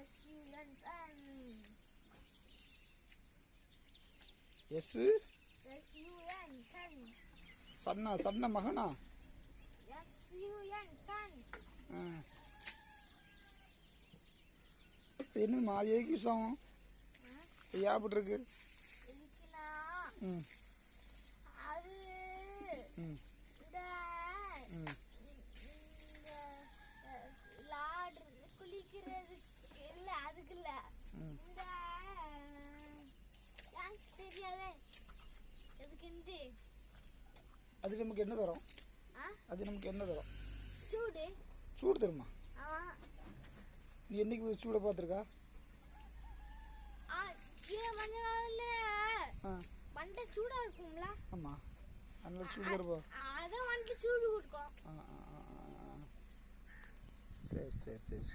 Sun S son சன்னா சன்ன மகனா? ஆ. அது என்னம்மா அது எதுக்கு யூஸ் ஆகும் இது ஏப்பட்டு இருக்கு ம். அது. நமக்கு என்ன தரும்? அது நமக்கு என்ன தரும்? சூடு. சூடு தருமா? நீ என்னைக்கு போய் சூடை பார்த்துருக்கா? ஆ கீழே மஞ்ச நாள்ல ஆ. மண்டை சூடா இருக்கும்ல. ஆமாம் அதனால சூடு தருப்பா அதான் மண்டை சூடு கொடுக்கும். சரி சரி சரி.